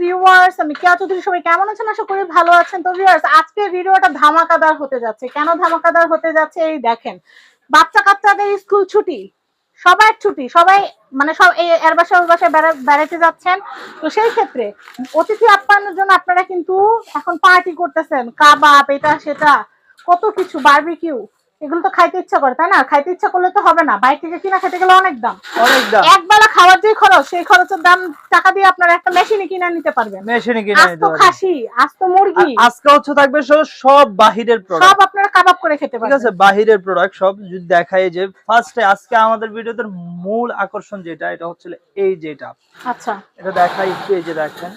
Viewers আমি কেয়া চৌধুরী সবাই কেমন আছেন? আশা করি ভালো আছেন। তো ভিউয়ার্স আজকে ভিডিওটা ধামাকাদার হতে যাচ্ছে। কেন ধামাকাদার হতে যাচ্ছে? এই দেখেন বাচ্চা কাচ্চাদের স্কুল ছুটি, সবার ছুটি, সবাই মানে সব এর বাসায় ওর বাসায় বেড়া- বেড়াতে যাচ্ছেন। তো সেই ক্ষেত্রে অতিথি আপ্যায়নের জন্য আপনারা কিন্তু এখন পার্টি করতেছেন। কাবাব, এটা, সেটা, কত কিছু বারবিকিউ এগুলো তো খাইতে ইচ্ছা করে তাই না? খাইতে ইচ্ছা করলে তো হবে না। বাইরে থেকে কিনা খেতে গেলে অনেক দাম। অনেক দাম। এক বেলা খাওয়ার যে খরচ সেই খরচের দাম টাকা দিয়ে আপনারা একটা মেশিনে কিনে নিতে পারবেন। মেশিনে কিনে নিতে পারবেন। খাসি আস্ত মুরগি। আজকে হচ্ছে থাকবে সব বাহিরের সব আপনারা কাবাব করে খেতে পারবেন ঠিক আছে বাহিরের প্রোডাক্ট সব যদি দেখাই যে ফার্স্টে আজকে আমাদের ভিডিওতে মূল আকর্ষণ যেটা এটা হচ্ছে এই যেটা আচ্ছা। এটা দেখাই একটু এই যে দেখেন।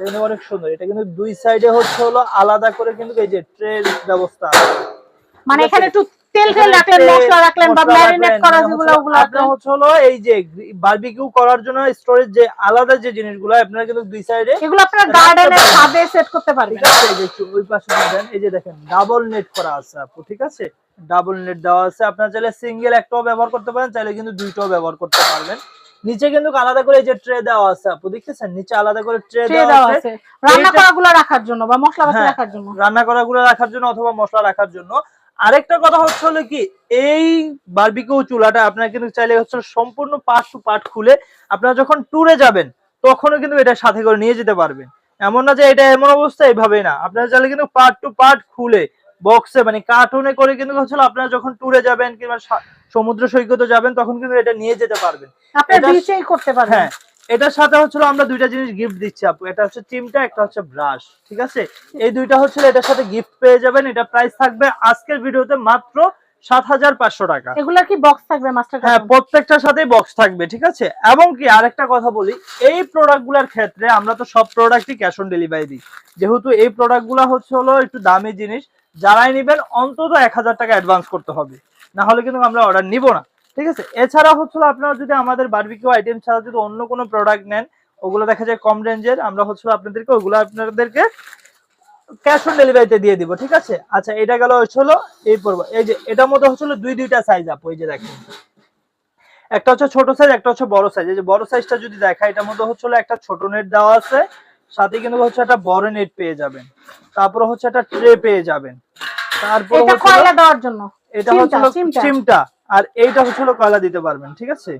এটা অনেক সুন্দর। এটা কিন্তু দুই সাইডে হচ্ছে হলো আলাদা করে কিন্তু এই যে ট্রের ব্যবস্থা আছে। মানে এখানে একটু তেল তেল রাখলেন মশলা রাখলেন বা ম্যারিনেট করা যেগুলো ওগুলো আপনার হচ্ছে হলো এই যে বারবিকিউ করার জন্য স্টোরেজ যে আলাদা যে জিনিসগুলো আপনারা কিন্তু দুই সাইডে এগুলো আপনারা গার্ডেনের ছাদে সেট করতে পারবেন ঠিক আছে একটু ওই পাশে এই যে দেখেন ডাবল নেট করা আছে আপু ঠিক আছে? ডাবল নেট দেওয়া আছে। আপনারা চাইলে সিঙ্গেল একটাও ব্যবহার করতে পারেন চাইলে কিন্তু দুইটাও ব্যবহার করতে পারবেন। নিচে কিন্তু আলাদা করে এই যে ট্রে দেওয়া আছে আপু দেখতেছেন নিচে আলাদা করে ট্রে দেওয়া আছে। রান্না করা গুলো রাখার জন্য বা মশলা হ্যাঁ, রাখার জন্য। রান্না করা গুলো রাখার জন্য অথবা মশলা রাখার জন্য আরেকটা কথা হচ্ছে হলো কি এই বারবিকিউ চুলাটা আপনারা কিন্তু চাইলে হচ্ছে সম্পূর্ণ পার্ট টু পার্ট খুলে আপনারা যখন ট্যুরে যাবেন তখনও কিন্তু এটা সাথে করে নিয়ে যেতে পারবেন। এমন না যে এটা এমন অবস্থা এইভাবেই না। আপনারা চাইলে কিন্তু পার্ট টু পার্ট খুলে বক্সে মানে কার্টুনে করে কিন্তু হচ্ছে আপনারা যখন ট্যুরে যাবেন কিংবা সমুদ্র সৈকতে যাবেন তখন কিন্তু এটা নিয়ে যেতে পারবেন। আপনারা বিচেই করতে পারবেন। হ্যাঁ এটার সাথে হচ্ছিল আমরা দুইটা জিনিস গিফট দিচ্ছি আপু। এটা হচ্ছে চিমটা একটা হচ্ছে ব্রাশ ঠিক আছে? এই দুইটা হচ্ছিল এটার সাথে গিফট পেয়ে যাবেন। এটা প্রাইস থাকবে আজকের ভিডিওতে মাত্র সাত হাজার পাঁচশো টাকা। এগুলোর কি বক্স থাকবে মাস্টার হ্যাঁ প্রত্যেকটার সাথেই বক্স থাকবে ঠিক আছে? এবং কি আরেকটা কথা বলি এই প্রোডাক্টগুলার ক্ষেত্রে আমরা তো সব প্রোডাক্টই ক্যাশ অন ডেলিভারি দিই। যেহেতু এই প্রোডাক্টগুলা হচ্ছে হলো একটু দামি জিনিস যারাই নিবেন অন্তত এক হাজার টাকা অ্যাডভান্স করতে হবে। না হলে কিন্তু আমরা অর্ডার নিব না। ঠিক আছে? এছাড়া হচ্ছে আপনারা যদি আমাদের বারবিকিউ আইটেম ছাড়া যদি অন্য কোনো প্রোডাক্ট নেন ওগুলো দেখা যায় কম রেঞ্জের আমরা হচ্ছে আপনাদেরকে ওগুলো আপনাদেরকে ক্যাশ অন ডেলিভারিতে দিয়ে দিব ঠিক আছে? আচ্ছা এটা গেল হচ্ছে হলো এই পর্ব এই যে এটার মধ্যে হচ্ছে হলো দুই দুইটা সাইজ আপ ওই যে দেখেন। একটা হচ্ছে ছোট সাইজ একটা হচ্ছে বড় সাইজ এই যে বড় সাইজটা যদি দেখা এটার মধ্যে হচ্ছে হলো একটা ছোট নেট দেওয়া আছে সাথে কিন্তু হচ্ছে একটা বড় নেট পেয়ে যাবেন। তারপরে হচ্ছে একটা ট্রে পেয়ে যাবেন। তারপর এটা কয়লা দেওয়ার জন্য? এটা হচ্ছে চিমটা। আর এইটা হচ্ছে হলো কয়লা দিতে পারবেন ঠিক আছে?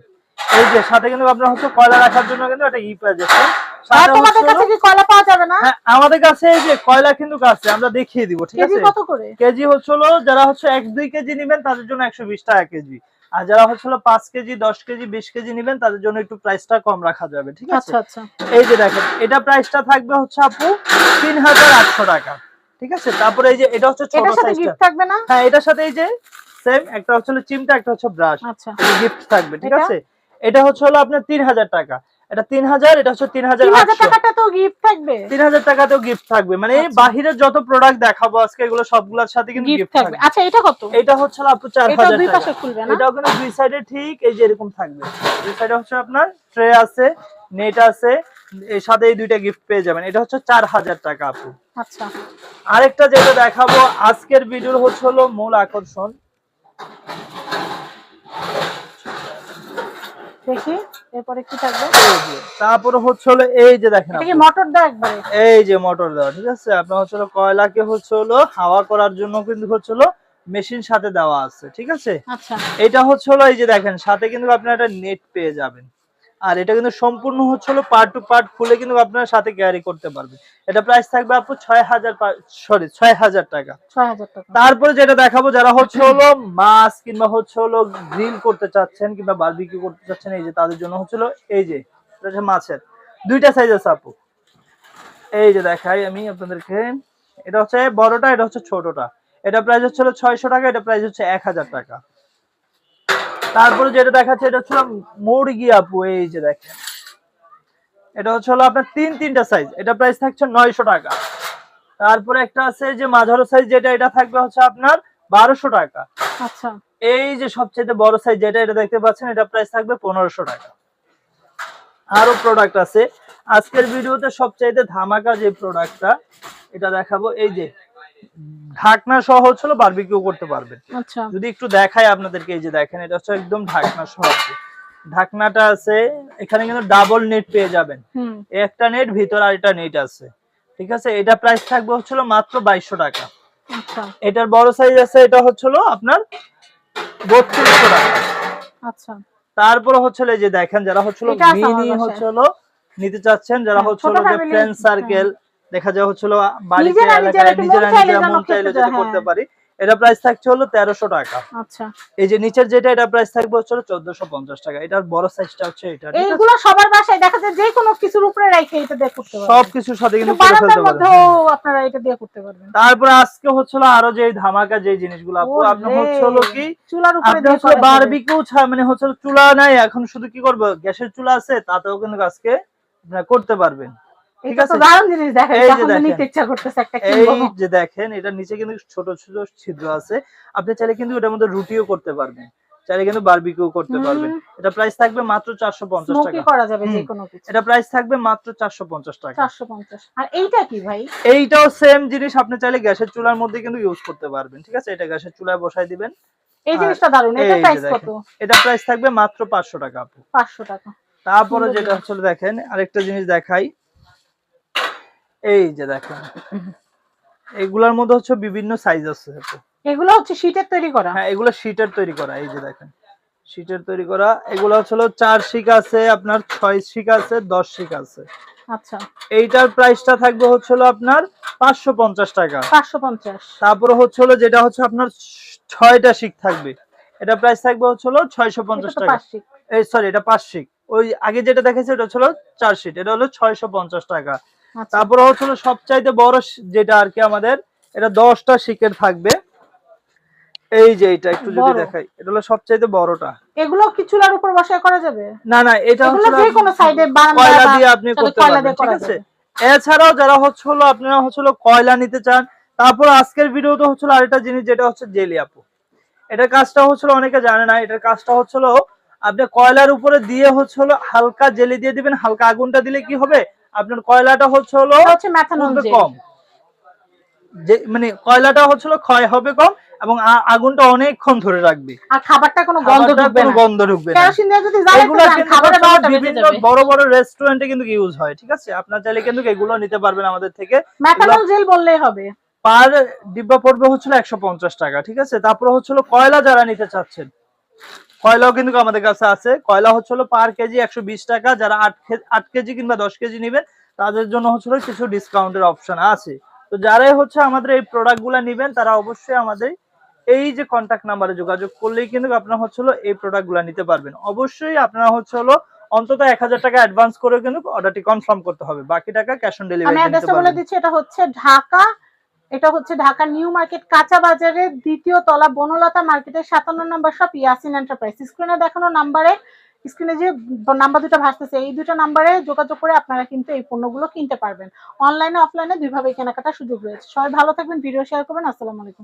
এই যে সাথে কিন্তু আপনার হচ্ছে কয়লা রাখার জন্য কিন্তু একটা ই পেয়ে যাচ্ছে সাথে তোমাদের কাছে কি কয়লা পাওয়া যাবে না? হ্যাঁ আমাদের কাছে এই যে কয়লা কিন্তু আছে আমরা দেখিয়ে দিব ঠিক কেজি আছে? কত করে? কেজি হচ্ছে যারা হচ্ছে এক দুই কেজি নেবেন তাদের জন্য একশো বিশ টাকা কেজি। আর যারা হচ্ছে হলো পাঁচ কেজি দশ কেজি বিশ কেজি নেবেন তাদের জন্য একটু প্রাইসটা কম রাখা যাবে ঠিক আছে? আচ্ছা আচ্ছা। এই যে দেখেন এটা প্রাইসটা থাকবে হচ্ছে আপু তিন হাজার আটশো টাকা ঠিক আছে? তারপরে এই যে এটা হচ্ছে ছোট সাইজটা থাকবে না? হ্যাঁ এটার সাথে এই যে সেম একটা হচ্ছে চিমটা একটা হচ্ছে ব্রাশ। আচ্ছা। গিফট থাকবে ঠিক আছে? এটা হচ্ছে হলো আপনার তিন হাজার টাকা। এটা তিন হাজার এটা হচ্ছে তিন হাজার তিন টাকাটা তো গিফট থাকবে। তিন হাজার টাকাতেও গিফট থাকবে। মানে আচ্ছা। বাহিরের যত প্রোডাক্ট দেখাবো আজকে এগুলো সবগুলোর সাথে কিন্তু গিফট থাকবে। আচ্ছা এটা কত? এটা হচ্ছে আপু চার হাজার দুই টাকা। পাশে খুলবে না? এটাও কিন্তু দুই সাইডে ঠিক এই যে এরকম থাকবে। দুই সাইডে হচ্ছে আপনার ট্রে আছে নেট আছে এর সাথে এই দুইটা গিফট পেয়ে যাবেন। এটা হচ্ছে চার হাজার টাকা আপু। আচ্ছা। আরেকটা যেটা দেখাবো আজকের ভিডিওর হচ্ছে হলো মূল আকর্ষণ। দেখি এরপরে কি থাকবে? এই যে, তারপরে হচ্ছে হলো এই যে দেখেন কি মোটর দাও একবারে? এই যে মোটর দেওয়া ঠিক আছে? আপনার হচ্ছে হলো কয়লাকে হচ্ছে হলো হাওয়া করার জন্য কিন্তু হচ্ছে হলো মেশিন সাথে দেওয়া আছে ঠিক আছে? আচ্ছা। এটা হচ্ছে হলো এই যে দেখেন সাথে কিন্তু আপনারা একটা নেট পেয়ে যাবেন। আর এটা কিন্তু সম্পূর্ণ হচ্ছে হলো পার্ট টু পার্ট খুলে কিন্তু আপনারা সাথে ক্যারি করতে পারবেন। এটা প্রাইস থাকবে আপু ছয় হাজার সরি ছয় হাজার টাকা। তারপরে যেটা দেখাবো যারা হচ্ছে হলো মাছ কিংবা হচ্ছে হলো গ্রিল করতে চাচ্ছেন কিংবা বারবিকিউ করতে চাচ্ছেন এই যে তাদের জন্য হচ্ছিল এই যে এটা হচ্ছে মাছের। দুইটা সাইজ আছে আপু। এই যে দেখাই আমি আপনাদেরকে। এটা হচ্ছে বড়টা এটা হচ্ছে ছোটটা। এটা প্রাইস হচ্ছে ছয়শো টাকা এটা প্রাইস হচ্ছে এক হাজার টাকা। তারপরে যেটা দেখাচ্ছে এটা হচ্ছে মুরগি আপু এই যে দেখেন। এটা হচ্ছে হলো আপনার তিন তিনটা সাইজ এটা প্রাইস থাকছে নয়শো টাকা। তারপরে একটা আছে যে মাঝারো সাইজ যেটা এটা থাকবে হচ্ছে আপনার বারোশো টাকা। আচ্ছা। এই যে সবচেয়ে বড় সাইজ যেটা এটা দেখতে পাচ্ছেন এটা প্রাইস থাকবে পনেরোশো টাকা। আরও প্রোডাক্ট আছে। আজকের ভিডিওতে সবচাইতে ধামাকা যে প্রোডাক্টটা এটা দেখাবো। এই যে ঢাকনা সহ হচ্ছিল বারবিকিউ করতে পারবেন। আচ্ছা। যদি একটু দেখাই আপনাদেরকে এই যে দেখেন এটা হচ্ছে একদম ঢাকনা সহ আছে। ঢাকনাটা আছে এখানে কিন্তু ডাবল নেট পেয়ে যাবেন। হুম। একটা নেট ভিতর আর একটা নেট আছে। ঠিক আছে? এটা প্রাইস থাকবে হচ্ছিল মাত্র বাইশশো টাকা। আচ্ছা। এটার বড় সাইজ আছে এটা হচ্ছিল আপনার বত্রিশশো টাকা। আচ্ছা। তারপরে হচ্ছিল এই যে দেখেন যারা হচ্ছিল মিনি হচ্ছিল নিতে চাচ্ছেন যারা হ্যাঁ, হচ্ছিল যে ফ্রেন্ড সার্কেল দেখা যায় হচ্ছিল বাড়িতে নিজেরা নিজেরা এলাকায় নিজেরা মন চাইলে নিজেরা মন চাইলে যদি করতে হ্যাঁ। পারি। এটা প্রাইস থাকছে হলো তেরোশো টাকা। আচ্ছা। এই যে নিচের যেটা এটা প্রাইস থাকবে হচ্ছে চোদ্দশো পঞ্চাশ টাকা। এটার বড় সাইজটা হচ্ছে এটা এইগুলো সবার বাসায় দেখা যায় যে কোনো কিছুর উপরে রেখে এটা দিয়ে করতে পারবেন। সব কিছুর সাথে কিন্তু করে ফেলতে পারবেন। আপনারা এটা দিয়ে করতে পারবেন। তারপরে আজকে হচ্ছিল আরও যে ধামাকা যে জিনিসগুলো আপু ওরে, আপনার হচ্ছে হলো কি চুলার উপরে দিয়ে হচ্ছে বারবিকিউ মানে হচ্ছে চুলা নাই এখন শুধু কি করব গ্যাসের চুলা আছে তাতেও কিন্তু আজকে আপনারা করতে পারবেন। এটা তো দারুণ জিনিস দেখেন তখন নিতে ইচ্ছা করতেছে একটা এই যে দেখেন এটা নিচে কিন্তু ছোট ছোট ছিদ্র আছে। আপনি চাইলে কিন্তু এটার মধ্যে রুটিও করতে পারবেন। চাইলে কিন্তু বারবিকিউ করতে পারবেন। এটা প্রাইস থাকবে মাত্র চারশো পঞ্চাশ স্মোকি টাকা। করা যাবে যে কোনো কিছু। এটা প্রাইস থাকবে মাত্র চারশো পঞ্চাশ টাকা। চারশো পঞ্চাশ। আর এইটা কি ভাই? এইটাও সেম জিনিস আপনি চাইলে গ্যাসের চুলার মধ্যে কিন্তু ইউজ করতে পারবেন ঠিক আছে? এটা গ্যাসের চুলায় বসাই দিবেন। এই জিনিসটা দারুণ। এটা প্রাইস কত? এটা প্রাইস থাকবে মাত্র পাঁচশো টাকা আপু। পাঁচশো টাকা। তারপরে যেটা। হচ্ছে দেখেন আরেকটা জিনিস দেখাই। এই যে দেখেন। এগুলার মধ্যে হচ্ছে বিভিন্ন সাইজ আছে। এগুলো হচ্ছে শীটের তৈরি করা? হ্যাঁ এগুলো শীটের তৈরি করা এই যে দেখেন। শীটের তৈরি করা এগুলো হচ্ছে হলো চার শিক আছে আপনার ছয় শিক আছে দশ শিক আছে। আচ্ছা। এইটার প্রাইসটা থাকবে হচ্ছে হলো আপনার পাঁচশো পঞ্চাশ টাকা। পাঁচশো পঞ্চাশ। তারপরে হচ্ছে হলো যেটা হচ্ছে আপনার ছয়টা শিক থাকবে। এটা প্রাইস থাকবে হচ্ছে হলো ছয়শো পঞ্চাশ টাকা। এই সরি এটা পাঁচ শিক ওই আগে যেটা দেখেছি ওটা ছিল চার শিট এটা হলো ছয়শো পঞ্চাশ টাকা। তারপরে হচ্ছে সবচাইতে বড় যেটা আর কি আমাদের এটা দশটা শিকের থাকবে। এই যে এটা একটু যদি দেখাই এটা হলো সবচাইতে বড়টা। এগুলো কি চুলার উপর বসায় করা যাবে? না না এটা হচ্ছে যে কোনো সাইডে কয়লা দিয়ে আপনি করতে পারবেন ঠিক আছে? এছাড়াও যারা হচ্ছে হলো আপনারা হচ্ছে হলো কয়লা নিতে চান তারপর আজকের ভিডিওতে হচ্ছে হলো আরেকটা জিনিস যেটা হচ্ছে জেলি আপু। এটার কাজটা হচ্ছে অনেকে জানে না এটার কাজটা হচ্ছে আপনি কয়লার উপরে দিয়ে হচ্ছে হলো হালকা জেলি দিয়ে দিবেন হালকা আগুনটা দিলে কি হবে? আপনার কয়লাটা হচ্ছে হলো হচ্ছে কম। যে মানে কয়লাটা হচ্ছে ক্ষয় হবে কম এবং আগুনটা অনেকক্ষণ ধরে রাখবে। আর খাবারটা কোনো গন্ধ ঢুকবে না। গন্ধ ঢুকবে না। কেরোসিন দিয়ে যদি জ্বালাতে খাবারের হচ্ছে বারোটা যাবে। বড় বড় রেস্টুরেন্টে কিন্তু ইউজ হয় ঠিক আছে? আপনার চাইলে কিন্তু এগুলো নিতে পারবেন আমাদের থেকে। ম্যাথানল জেল বললেই হবে। পার ডিব্বা পড়বে হচ্ছিল একশো পঞ্চাশ টাকা ঠিক আছে? তারপরে হচ্ছিল কয়লা যারা নিতে চাচ্ছেন। কয়লাও কিন্তু আমাদের কাছে আছে। কয়লা হচ্ছিল পার কেজি একশো বিশ টাকা। যারা আট কেজি কিংবা দশ কেজি নেবেন তাদের জন্য হচ্ছিল কিছু ডিসকাউন্টের অপশন আছে। তো যারাই হচ্ছে আমাদের এই প্রোডাক্টগুলা নিবেন তারা অবশ্যই আমাদের এই যে কন্ট্যাক্ট নাম্বারে যোগাযোগ করলেই কিন্তু আপনারা হচ্ছিল এই প্রোডাক্টগুলা নিতে পারবেন। অবশ্যই আপনারা হচ্ছে হলো অন্তত এক হাজার টাকা অ্যাডভান্স করে কিন্তু অর্ডারটি কনফার্ম করতে হবে। বাকি টাকা ক্যাশ অন ডেলিভারি নিতে অ্যাড্রেসটা বলে দিচ্ছি এটা হচ্ছে ঢাকা এটা হচ্ছে ঢাকা নিউ মার্কেট কাঁচা বাজারের দ্বিতীয় তলা বনলতা মার্কেটের সাতান্ন নম্বর শপ, ইয়াসিন এন্টারপ্রাইজ। স্ক্রিনে দেখানো নাম্বারে, স্ক্রিনে যে নাম্বার দুটো ভাসতেছে, এই দুটো নাম্বারে যোগাযোগ করে আপনারা কিন্তু এই পণ্যগুলো কিনতে পারবেন। অনলাইনে, অফলাইনে দুইভাবে কেনাকাটার সুযোগ রয়েছে। সবাই ভালো থাকবেন, ভিডিও শেয়ার করবেন। আসসালামু আলাইকুম।